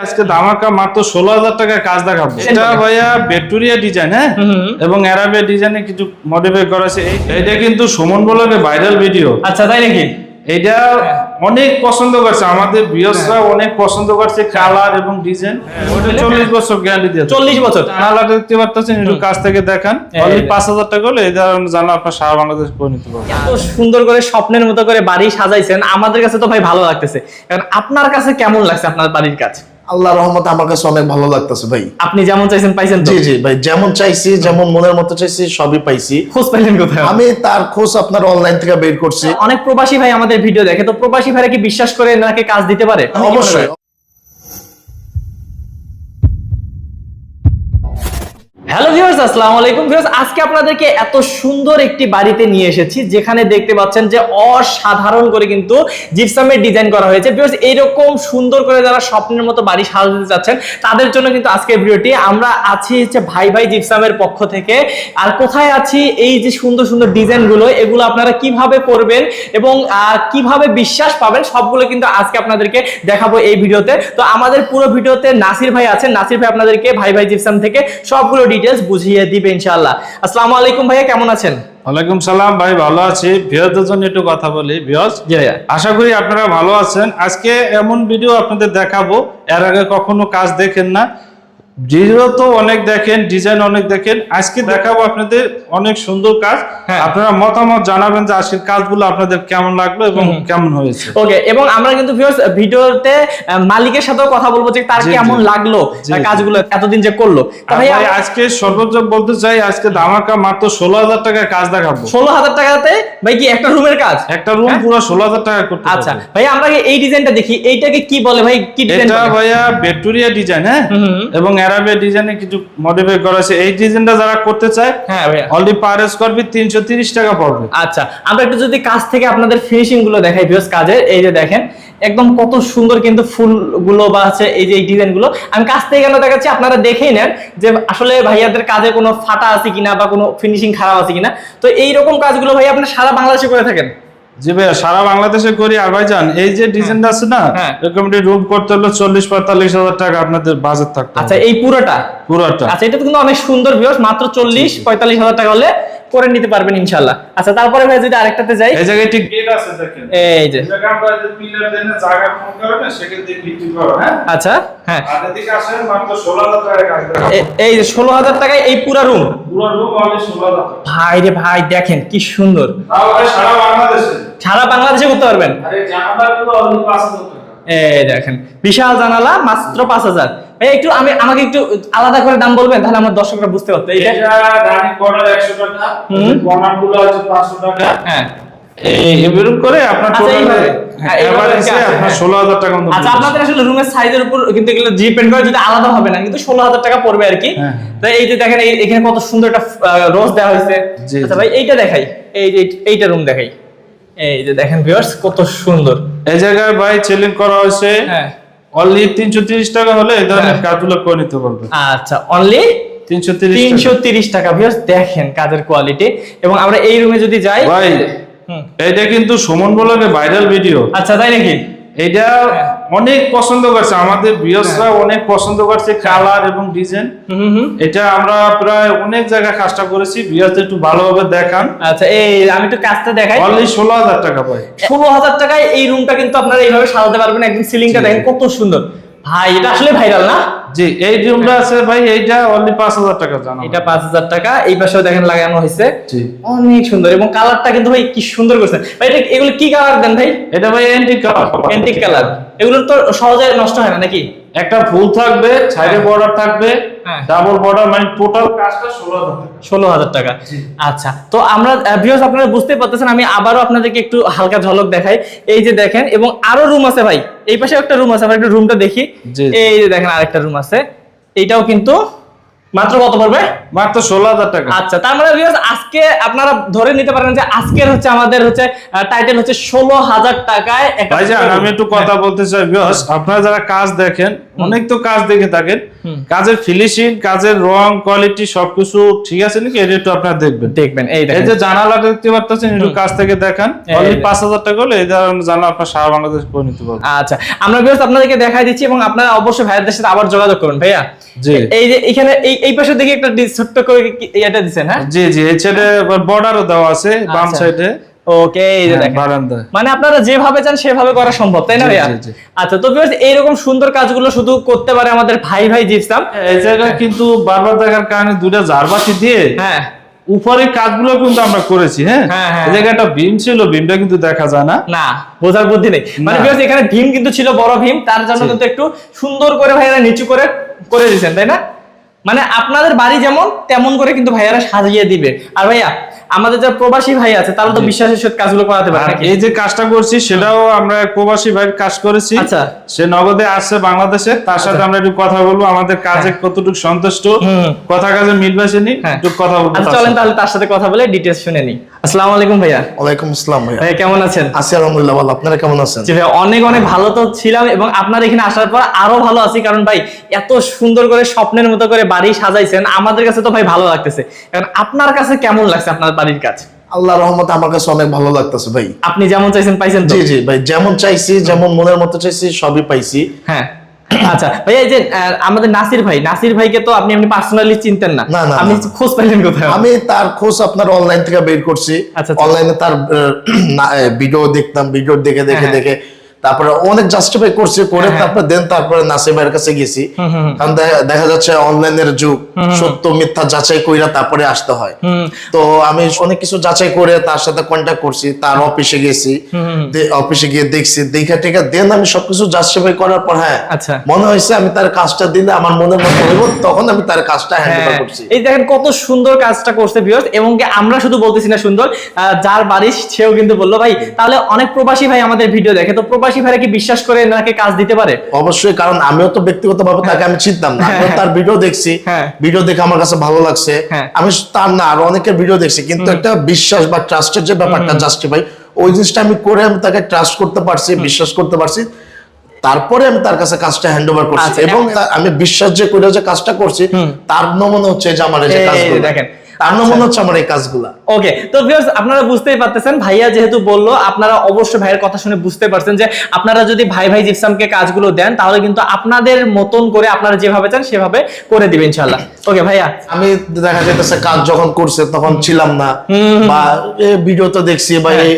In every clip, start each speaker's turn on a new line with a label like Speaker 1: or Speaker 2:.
Speaker 1: আজকে ধামাকা মাত্র ষোলো হাজার টাকায় কাজ দেখাবো। এটা ভাইয়া ভেক্টোরিয়া ডিজাইন হ্যাঁ? এবং অ্যারাবিয়া ডিজাইনে কিছু মডিফাই করা আছে। এই- কিন্তু সুমন ব্লগে ভাইরাল ভিডিও
Speaker 2: আচ্ছা তাই নাকি?
Speaker 1: এটা অনেক পছন্দ করছে। আমাদের বিয়সরা অনেক পছন্দ করছে কালার এবং ডিজাইন ওটা চল্লিশ বছর গ্যারান্টি দিয়ে
Speaker 2: চল্লিশ বছর।
Speaker 1: দেখতে পাচ্ছেন একটু কাছ থেকে দেখান। অনলি পাঁচ হাজার টাকা হলে এই ধরনের জানলা আপনার সারা বাংলাদেশ করে নিতে পারবেন।
Speaker 2: এত সুন্দর করে স্বপ্নের মতো করে বাড়ি সাজাইছেন। আমাদের কাছে তো ভাই ভালো লাগতেছে। কারণ আপনার কাছে কেমন লাগছে আপনার বাড়ির কাজ?
Speaker 3: আল্লাহ রহমতে আমার কাছে অনেক ভালো লাগতেছে ভাই।
Speaker 2: আপনি যেমন চাইছেন পাইছেন
Speaker 3: জি জি ভাই যেমন চাইছি যেমন মনের মতো চাইছি সবই পাইছি।
Speaker 2: খোঁজ পাইলেন কোথায়?
Speaker 3: আমি তার খোঁজ আপনার অনলাইন থেকে বের করছি।
Speaker 2: অনেক প্রবাসী ভাই আমাদের ভিডিও দেখে। তো প্রবাসী ভাইরা কি বিশ্বাস করে নাকি কাজ দিতে পারে?
Speaker 3: অবশ্যই
Speaker 2: হ্যালো ভিউয়ার্স আসসালামু আলাইকুম। ভিউয়ার্স আজকে আপনাদেরকে এত সুন্দর একটি বাড়িতে নিয়ে এসেছি, যেখানে দেখতে পাচ্ছেন যে অসাধারণ করে কিন্তু জিপসামের ডিজাইন করা হয়েছে। ভিউয়ার্স এইরকম সুন্দর করে যারা স্বপ্নের মতো বাড়ি সাজাতে চাচ্ছেন, তাদের জন্য কিন্তু আজকের ভিডিওটি। আমরা আছি হচ্ছে ভাই ভাই জিপসামের পক্ষ থেকে। আর কোথায় আছি? এই যে সুন্দর সুন্দর ডিজাইনগুলো এগুলো আপনারা কীভাবে করবেন এবং কীভাবে বিশ্বাস পাবেন, সবগুলো কিন্তু আজকে আপনাদেরকে দেখাবো এই ভিডিওতে। তো আমাদের পুরো ভিডিওতে নাসির ভাই আছেন। নাসির ভাই আপনাদেরকে ভাই ভাই জিপসাম থেকে সবগুলো ডিটেলস বুঝিয়ে দিবে ইনশাআল্লাহ। আসসালামু আলাইকুম ভাইয়া কেমন আছেন?
Speaker 1: ওয়ালাইকুম সালাম ভাই ভালো আছি। ভিওদের জন্য একটু কথা বলি। ভিওস আশা করি আপনারা ভালো আছেন। আজকে এমন ভিডিও আপনাদের দেখাবো। এর আগে কখনো কাজ দেখেন না। তো অনেক দেখেন ডিজাইন অনেক দেখেন। আজকে দেখাবো আপনাদের অনেক সুন্দর কাজ।
Speaker 2: হ্যাঁ।
Speaker 1: আপনারা মতামত জানাবেন যে আজকের কাজগুলো আপনাদের কেমন লাগল এবং কেমন হয়েছে।
Speaker 2: ওকে এবং আমরা কিন্তু ভিউয়ার্স ভিডিওতে মালিকের সাথেও কথা বলব যে তার কেমন লাগল। কাজগুলো এতদিন যে করল।
Speaker 1: ভাই আজকে সর্বোচ্চ বলতে চাই আজকে ধামাকা মাত্র ষোলো হাজার টাকার কাজ দেখাবো।
Speaker 2: ষোলো হাজার টাকাতে ভাই কি একটা রুমের কাজ?
Speaker 1: একটা রুম পুরো ষোলো হাজার টাকা করতে
Speaker 2: আচ্ছা। ভাই আমরা এই ডিজাইনটা দেখি। এইটাকে কি বলে ভাই কি ডিজাইন
Speaker 1: এটা ভাইয়া ভেক্টোরিয়া ডিজাইন হ্যাঁ। এবং অ্যারাবিয়া ডিজাইনে কিছু মডিফাই করা আছে। এই ডিজাইনটা যারা করতে চায়
Speaker 2: হ্যাঁ ভাইয়া।
Speaker 1: অলরেডি পার স্কোয়ার ফিট তিনশো তিরিশ টাকা পড়বে।
Speaker 2: আচ্ছা আমরা একটু যদি কাজ থেকে আপনাদের ফিনিশিংগুলো দেখাই ভিউস কাজের এই যে দেখেন একদম কত সুন্দর কিন্তু ফুলগুলো বা আছে এই যে ডিজাইনগুলো। আমি কাছ থেকে কেন দেখাচ্ছি আপনারা দেখেই নেন যে আসলে ভাইয়াদের কাজে কোনো ফাটা আছে কিনা বা কোনো ফিনিশিং খারাপ আছে কিনা। তো এই রকম কাজগুলো ভাই আপনারা সারা বাংলাদেশে করে থাকেন।
Speaker 1: জি ভাই সারা বাংলাদেশে করি। আর ভাইজান এই যে ডিজাইনটা আছে না
Speaker 2: হ্যাঁ।
Speaker 1: এরকম রুম করতে হলে চল্লিশ পঁয়তাল্লিশ হাজার টাকা আপনাদের বাজেট থাকতে
Speaker 2: আচ্ছা এই পুরোটা?
Speaker 1: পুরোটা।
Speaker 2: আচ্ছা এটা তো কিন্তু অনেক সুন্দর ভিউস মাত্র চল্লিশ পঁয়তাল্লিশ হাজার টাকা হলে করে নিতে পারবেন ইনশাল্লাহ আচ্ছা তারপরে ভাই যদি আরেকটাতে যাই।
Speaker 1: এই জায়গায় ঠিক গেট আছে দেখেন।
Speaker 2: এই যে।
Speaker 1: এই জায়গায় আমরা যে পিলার দেন জায়গা কম কারণে থেকে বিক্রি করো হ্যাঁ?
Speaker 2: আচ্ছা হ্যাঁ।
Speaker 1: আর এদিকে আসেন মাত্র ষোলো হাজার টাকা কাজ।
Speaker 2: এই যে ষোলো হাজার টাকায় এই পুরা রুম
Speaker 1: পুরো রুম হাজার টাকা।
Speaker 2: ভাই রে ভাই দেখেন কি সুন্দর।
Speaker 1: ভাই সারা বাংলাদেশে।
Speaker 2: সারা বাংলাদেশে করতে পারবেন।
Speaker 1: আর পাঁচ হাজার টাকা।
Speaker 2: এই দেখেন বিশাল জানালা মাত্র পাঁচ হাজার। ভাই একটু আমি আমাকে একটু আলাদা করে দাম বলবেন তাহলে আমার দর্শকরা বুঝতে পারতো। এইটা
Speaker 1: এটা রানিং কর্নার 100 টাকা। কর্নারগুলো 500 টাকা।
Speaker 2: হ্যাঁ।
Speaker 1: এই করে আপনার
Speaker 2: আচ্ছা। হ্যাঁ, হ্যাঁ।
Speaker 1: 16000 টাকা মতো
Speaker 2: আচ্ছা আপনাদের আসলে রুমের সাইজের উপর কিন্তু এগুলো ডিপেন্ড করে যদি আলাদা হবে না কিন্তু ষোলো হাজার টাকা পড়বে আর কি।
Speaker 1: হ্যাঁ।
Speaker 2: এই যে দেখেন এই- এখানে কত সুন্দর একটা রোজ দেওয়া হয়েছে। আচ্ছা ভাই এইটা দেখাই। এই এইটা রুম দেখাই। এই যে দেখেন ভিউয়ার্স কত সুন্দর।
Speaker 1: এই জায়গায় ভাই করা হয়েছে
Speaker 2: হ্যাঁ।
Speaker 1: অনলি 330 টাকা হলে এই ধরনের
Speaker 2: হ্যাঁ।
Speaker 1: কাজগুলো করে নিতে পারবে।
Speaker 2: আচ্ছা অনলি
Speaker 1: 330
Speaker 2: তিনশো
Speaker 1: টাকা।
Speaker 2: তিরিশ টাকা। ভিউয়ার্স দেখেন কাজের কোয়ালিটি এবং আমরা এই রুমে যদি যাই
Speaker 1: ভাই এটা কিন্তু সুমন বলনের ভাইরাল ভিডিও
Speaker 2: আচ্ছা তাই নাকি?
Speaker 1: এটা অনেক পছন্দ করছে আমাদের বৃহস্পা অনেক পছন্দ করছে কালার এবং ডিজাইন। এটা আমরা প্রায় অনেক জায়গায় কাজটা করেছি বৃহস্পা একটু ভালোভাবে দেখান।
Speaker 2: আচ্ছা এই আমি একটু কাজটা দেখাই।
Speaker 1: অনলি 16000 টাকা পাই
Speaker 2: ষোলো হাজার টাকায় এই রুমটা কিন্তু আপনারা এইভাবে সাজাতে পারবেন একদম সিলিংটা দেখেন কত সুন্দর। ভাই এটা আসলে ভাইরাল না?
Speaker 1: জি এই রুমটা আছে ভাই এইটা অনলি পাঁচ হাজার টাকা জানা
Speaker 2: এটা পাঁচ হাজার টাকা এই পাশেও দেখেন লাগানো হয়েছে।
Speaker 1: জি।
Speaker 2: অনেক সুন্দর এবং কালারটা কিন্তু ভাই কি সুন্দর করেছেন ভাই এটা এগুলো কি কালার দেন ভাই?
Speaker 1: এটা ভাই অ্যান্টিক কালার
Speaker 2: অ্যান্টিক কালার এগুলো তো সহজে নষ্ট হয় না নাকি?
Speaker 1: একটা ফুল থাকবে সাইডে বর্ডার থাকবে
Speaker 2: হ্যাঁ।
Speaker 1: ডাবল বর্ডার মানে টোটাল কাজটা ষোলো হাজার টাকা।
Speaker 2: ষোলো হাজার টাকা। আচ্ছা তো আমরা ভিউয়ার্স আপনারা বুঝতে পারতেছেন আমি আবারও আপনাদেরকে একটু হালকা ঝলক দেখাই। এই যে দেখেন এবং আরও রুম আছে ভাই। এই পাশে একটা রুম আছে আমরা একটু রুমটা দেখি। এই যে দেখেন আরেকটা রুম আছে। এটাও কিন্তু মাত্র কত পড়বে?
Speaker 1: মাত্র ষোলো হাজার টাকা।
Speaker 2: আচ্ছা তার মানে আজকে আপনারা ধরে নিতে পারেন যে আজকের হচ্ছে আমাদের হচ্ছে টাইটেল হচ্ছে ষোলো হাজার টাকায়
Speaker 1: আমি একটু কথা বলতে চাই বিকজ আপনারা যারা কাজ দেখেন অনেক তো কাজ দেখে থাকেন কাজের ফিনিশিং কাজের রং কোয়ালিটি সবকিছু ঠিক আছে নাকি? এটা একটু আপনারা দেখবেন।
Speaker 2: দেখবেন এই
Speaker 1: এই যে জানালা দেখতে পাচ্ছেন একটু কাজ থেকে দেখান অনলি। পাঁচ হাজার টাকা হলে এই ধরনের জানালা আপনার সারা বাংলাদেশ করে নিতে পারবেন।
Speaker 2: আচ্ছা আমরা ভিউয়ার্স আপনাদেরকে দেখাই দিচ্ছি এবং আপনারা অবশ্যই ভাইয়াদের সাথে আবার যোগাযোগ করুন ভাইয়া।
Speaker 1: জি।
Speaker 2: এই যে এখানে এই এই পাশে দেখি একটা ছোট্ট করে এটা দিছেন হ্যাঁ?
Speaker 1: জি জি এই সাইডে বর্ডারও দেওয়া আছে বাম
Speaker 2: আচ্ছা।
Speaker 1: সাইডে।
Speaker 2: ওকে এই যে দেখেন।
Speaker 1: বারান্দায়
Speaker 2: মানে আপনারা যেভাবে চান সেভাবে করা সম্ভব তাই না ভাইয়া। আচ্ছা তো ভিউয়ার্স এইরকম সুন্দর কাজগুলো শুধু করতে পারে আমাদের ভাই ভাই জিপসাম
Speaker 1: এই জায়গায় কিন্তু বারবার দেখার কারণে দুইটা ঝাড়বাতি দিয়ে
Speaker 2: হ্যাঁ।
Speaker 1: উপরে কাজগুলো কিন্তু আমরা করেছি হ্যাঁ?
Speaker 2: হ্যাঁ, হ্যাঁ।
Speaker 1: এই একটা বিম ছিল বিমটা কিন্তু দেখা যায় না।
Speaker 2: না বোঝার বুদ্ধি নেই। মানে ভিউয়ার্স এখানে ভীম কিন্তু ছিল বড় ভীম তার জন্য কিন্তু একটু সুন্দর করে ভাইয়ারা নিচু করে করে দিয়েছেন তাই না? মানে আপনাদের বাড়ি যেমন তেমন করে কিন্তু ভাইয়ারা সাজিয়ে দিবে। আর ভাইয়া আমাদের যারা প্রবাসী ভাই আছে তারা তো বিশ্বাসের সাথে কাজগুলো করাতে পারে
Speaker 1: এই যে কাজটা করছি সেটাও আমরা এক প্রবাসী ভাইয়ের কাজ করেছি।
Speaker 2: আচ্ছা।
Speaker 1: সে নগদে আসছে বাংলাদেশে তার সাথে আমরা একটু কথা বলব। আমাদের কাজে কতটুকু সন্তুষ্ট কথা কাজে মিল বাসেনি
Speaker 2: হ্যাঁ।
Speaker 1: একটু কথা বলব
Speaker 2: আচ্ছা চলেন তাহলে তার সাথে কথা বলে ডিটেলস শুনে নিই। আসসালামু আলাইকুম ভাইয়া।
Speaker 3: ওয়ালাইকুম আসসালাম ভাইয়া।
Speaker 2: ভাইয়া কেমন আছেন?
Speaker 3: আছি আলহামদুলিল্লাহ ভালো আপনারা কেমন আছেন?
Speaker 2: জি ভাই অনেক অনেক ভালো তো ছিলাম এবং আপনার এখানে আসার পর আরও ভালো আছি কারণ ভাই এত সুন্দর করে স্বপ্নের মতো করে বাড়ি সাজাইছেন আমাদের কাছে তো ভাই ভালো লাগতেছে। কারণ আপনার কাছে কেমন লাগছে আপনার বাড়ির কাজ?
Speaker 3: আল্লাহ রহমত আমার কাছে অনেক ভালো লাগতেছে ভাই।
Speaker 2: আপনি যেমন চাইছেন পাইছেন
Speaker 3: জি জি ভাই যেমন চাইছি যেমন মনের মতো চাইছি সবই পাইছি।
Speaker 2: হ্যাঁ। আচ্ছা ভাই এই যে আমাদের নাসির ভাই নাসির ভাইকে তো আপনি আপনি পার্সোনালি চিনতেন না
Speaker 3: না, না,
Speaker 2: আপনি
Speaker 3: না।
Speaker 2: খোঁজ পাইলেন কোথায়
Speaker 3: আমি তার খোঁজ আপনার অনলাইন থেকে বের করছি
Speaker 2: আচ্ছা, আচ্ছা।
Speaker 3: অনলাইনে তার ভিডিও দেখতাম ভিডিও দেখে দেখে
Speaker 2: হ্যাঁ।
Speaker 3: দেখে তারপরে অনেক জাস্টিফাই করছি করে
Speaker 2: হ্যাঁ,
Speaker 3: তারপরে দেন তারপরে ভাইয়ের কাছে গেছি। কারণ দেখা- যাচ্ছে অনলাইনের যুগ সত্য মিথ্যা যাচাই কইরা তারপরে আসতে হয়। তো আমি অনেক কিছু যাচাই করে তার সাথে কন্ট্যাক্ট করছি তার অফিসে গেছি। অফিসে গিয়ে দেখছি দেখে টেকে দেন আমি সবকিছু জাস্টিফাই করার পর হ্যাঁ
Speaker 2: আচ্ছা।
Speaker 3: মনে হয়েছে আমি তার কাজটা দিলে আমার মনে মতো হইব তখন আমি তার কাজটা হ্যান্ড
Speaker 2: হ্যাঁ,
Speaker 3: করছি।
Speaker 2: এই দেখেন কত সুন্দর কাজটা করছে ভিউয়ার্স এবং কি আমরা শুধু বলতেছি না সুন্দর যার বাড়ি সেও কিন্তু বলল ভাই তাহলে অনেক প্রবাসী ভাই আমাদের ভিডিও দেখে। তো প্রবাসী ভাইরা কি বিশ্বাস করে নাকি কাজ দিতে পারে?
Speaker 3: অবশ্যই কারণ আমিও তো ব্যক্তিগতভাবে তাকে আমি চিনতাম না। আমিও তার ভিডিও দেখছি।
Speaker 2: হ্যাঁ।
Speaker 3: ভিডিও দেখে আমার কাছে ভালো লাগছে।
Speaker 2: হ্যাঁ।
Speaker 3: আমি তার না আরও অনেকের ভিডিও দেখছি কিন্তু একটা বিশ্বাস বা ট্রাস্টের যে ব্যাপারটা জাস্টিফাই ওই জিনিসটা আমি করে আমি তাকে ট্রাস্ট করতে পারছি বিশ্বাস করতে পারছি। তারপরে আমি তার কাছে কাজটা হ্যান্ড ওভার করছি
Speaker 2: আচ্ছা,
Speaker 3: এবং আমি বিশ্বাস যে করে যে কাজটা করছি তার নমুনা হচ্ছে যে আমার
Speaker 2: দেখেন।
Speaker 3: তার নমুনা হচ্ছে আমার এই কাজগুলা।
Speaker 2: ওকে তো ভিউয়ার্স আপনারা বুঝতেই পারতেছেন ভাইয়া যেহেতু বলল আপনারা অবশ্যই ভাইয়ের কথা শুনে বুঝতে পারছেন যে আপনারা যদি ভাই ভাই জিপসামকে কাজগুলো দেন তাহলে কিন্তু আপনাদের মতন করে আপনারা যেভাবে চান সেভাবে করে দিবেন ইনশাআল্লাহ। ওকে ভাইয়া?
Speaker 3: আমি দেখা যেতেছে কাজ যখন করছে তখন ছিলাম না। বা ভিডিও তো দেখছি বা
Speaker 2: হ্যাঁ।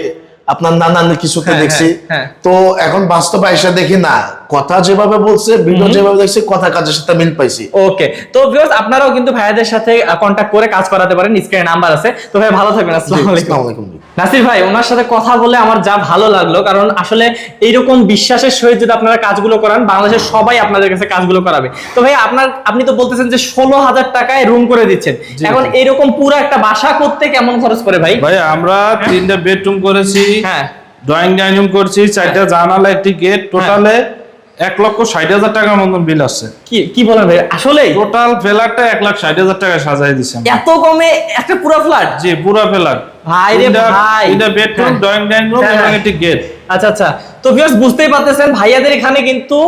Speaker 3: আপনার নানান কিছুতে
Speaker 2: হ্যাঁ,
Speaker 3: দেখছি।
Speaker 2: হ্যাঁ।
Speaker 3: তো এখন বাস্তবে এসে দেখি না কথা যেভাবে বলছে ভিডিও যেভাবে দেখছি কথা কাজের সাথে মিল পাইছি।
Speaker 2: ওকে তো ভিউয়ার্স আপনারাও কিন্তু ভাইয়াদের সাথে কন্ট্যাক্ট করে কাজ করাতে পারেন স্ক্রিনে নাম্বার আছে। তো ভাই ভালো থাকবেন আসসালামু আলাইকুম।
Speaker 3: আসসালামু আলাইকুম
Speaker 2: নাসির ভাই ওনার সাথে কথা বলে আমার যা ভালো লাগল কারণ আসলে এইরকম বিশ্বাসের সহিত যদি আপনারা কাজগুলো করান বাংলাদেশের সবাই আপনাদের কাছে কাজগুলো করাবে। তো ভাই আপনার আপনি তো বলতেছেন যে ষোলো হাজার টাকায় রুম করে দিচ্ছেন। এখন
Speaker 1: জি।
Speaker 2: এইরকম পুরো একটা বাসা করতে কেমন খরচ করে ভাই?
Speaker 1: ভাই আমরা তিনটা বেডরুম করেছি
Speaker 2: হ্যাঁ।
Speaker 1: ড্রয়িং ডাইনিং রুম করছি চারটা জানালা একটি গেট টোটালে এক লক্ষ ষাট হাজার টাকার মতন বিল আছে
Speaker 2: কি কি বলেন ভাই আসলে
Speaker 1: টোটাল ফ্ল্যাটটা এক লাখ ষাট হাজার টাকা সাজাই দিছে।
Speaker 2: এত কমে একটা পুরো ফ্ল্যাট
Speaker 1: জি পুরা ফ্ল্যাট
Speaker 2: ভাই রে ভাই।
Speaker 1: এটা বেডরুম। ড্রয়িং ডাইনিং রুম এবং। একটি গেট
Speaker 2: আচ্ছা আচ্ছা তো ভিউয়ার্স বুঝতেই পারতেছেন ভাইয়াদের এখানে কিন্তু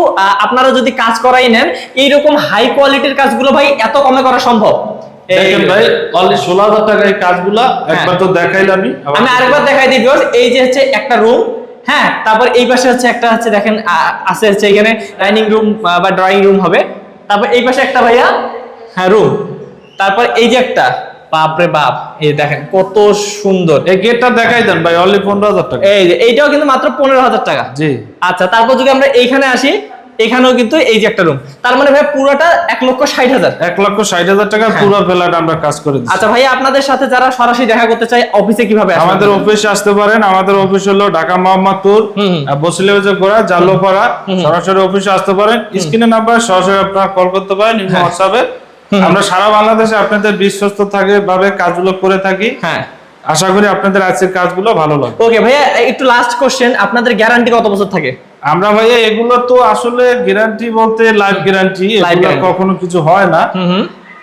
Speaker 2: আপনারা যদি কাজ করাই নেন এইরকম হাই কোয়ালিটির কাজগুলো ভাই এত কমে করা সম্ভব এই-
Speaker 1: দেখেন ভাই অলরেডি ষোলো হাজার টাকা এই কাজগুলা একবার তো দেখাইলামই আবার-
Speaker 2: আমি আরেকবার দেখাই দিই ভিউয়ার্স এই যে হচ্ছে একটা রুম হ্যাঁ তারপর এই পাশে হচ্ছে একটা হচ্ছে দেখেন আছে হচ্ছে এখানে ডাইনিং রুম বা ড্রয়িং রুম হবে। তারপর এই পাশে একটা ভাইয়া হ্যাঁ রুম। তারপর এই যে একটা বাপরে বাপ এই দেখেন কত সুন্দর।
Speaker 1: এই গেটটা দেখাই দেন ভাই অনলি পনেরো হাজার টাকা।
Speaker 2: এই যে এইটাও কিন্তু মাত্র পনেরো হাজার টাকা।
Speaker 1: জি।
Speaker 2: আচ্ছা তারপর যদি আমরা এইখানে আসি এখানেও কিন্তু এই যে একটা রুম তার মানে ভাই পুরোটা এক লক্ষ ষাট হাজার।
Speaker 1: এক লক্ষ ষাট হাজার টাকা
Speaker 2: হ্যাঁ।
Speaker 1: পুরো ফ্ল্যাট আমরা কাজ করে দিচ্ছি।
Speaker 2: আচ্ছা ভাইয়া আপনাদের সাথে যারা সরাসরি দেখা করতে চায় অফিসে কীভাবে?
Speaker 1: আমাদের অফিসে আসতে পারেন। আমাদের অফিস হলো ঢাকা মোহাম্মদপুর
Speaker 2: হুম।
Speaker 1: বসিলে গোড়া জাল্লোপাড়া। সরাসরি অফিসে আসতে পারেন। স্ক্রিনে নাম্বার সরাসরি আপনারা কল করতে পারেন
Speaker 2: হ্যাঁ।
Speaker 1: হোয়াটসঅ্যাপে। আমরা সারা বাংলাদেশে আপনাদের বিশ্বস্ত থাকে ভাবে কাজগুলো করে থাকি।
Speaker 2: হ্যাঁ।
Speaker 1: আশা করি আপনাদের আজকের কাজগুলো ভালো লাগবে।
Speaker 2: ওকে ভাইয়া একটু লাস্ট কোশ্চেন আপনাদের গ্যারান্টি কত বছর থাকে?
Speaker 1: আমরা ভাইয়া এগুলো তো আসলে গ্যারান্টি বলতে লাইফ গ্যারান্টি কখনো কিছু হয় না।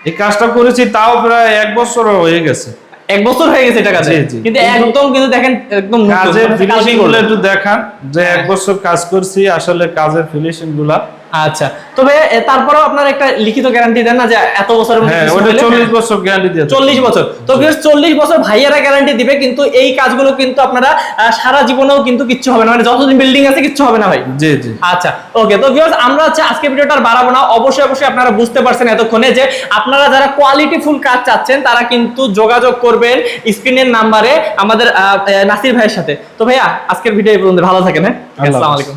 Speaker 1: এই কাজটা করেছি তাও প্রায় এক বছর হয়ে গেছে।
Speaker 2: এক বছর হয়ে গেছে এটা কাজে। কিন্তু একদম কিন্তু দেখেন একদম
Speaker 1: কাজের
Speaker 2: ফিনিশিংগুলো
Speaker 1: একটু দেখান যে এক বছর কাজ করছি আসলে কাজের ফিনিশিংগুলা।
Speaker 2: আচ্ছা তবে এ, তারপরেও আপনার একটা লিখিত গ্যারান্টি দেন না যে এত বছরের মধ্যে
Speaker 1: হ্যাঁ
Speaker 2: কিছু
Speaker 1: ওটা
Speaker 2: হলে-
Speaker 1: চল্লিশ বছর গ্যারান্টি দিয়ে
Speaker 2: চল্লিশ বছর। তো ভিউয়ার্স চল্লিশ বছর ভাইয়ারা গ্যারান্টি দিবে কিন্তু এই কাজগুলো কিন্তু আপনারা সারা জীবনেও কিন্তু কিচ্ছু হবে না মানে যতদিন বিল্ডিং আছে কিচ্ছু হবে না ভাই।
Speaker 1: জি জি।
Speaker 2: আচ্ছা ওকে তো ভিউয়ার্স আমরা হচ্ছে আজকে ভিডিওটা বাড়াবো না। অবশ্যই অবশ্যই আপনারা বুঝতে পারছেন এতক্ষণে যে আপনারা যারা কোয়ালিটি ফুল কাজ চাচ্ছেন তারা কিন্তু যোগাযোগ করবেন স্ক্রিনের নাম্বারে আমাদের নাসির ভাইয়ের সাথে। তো ভাইয়া আজকের ভিডিও এই পর্যন্ত। ভালো থাকেন হ্যাঁ? আসসালামু আলাইকুম।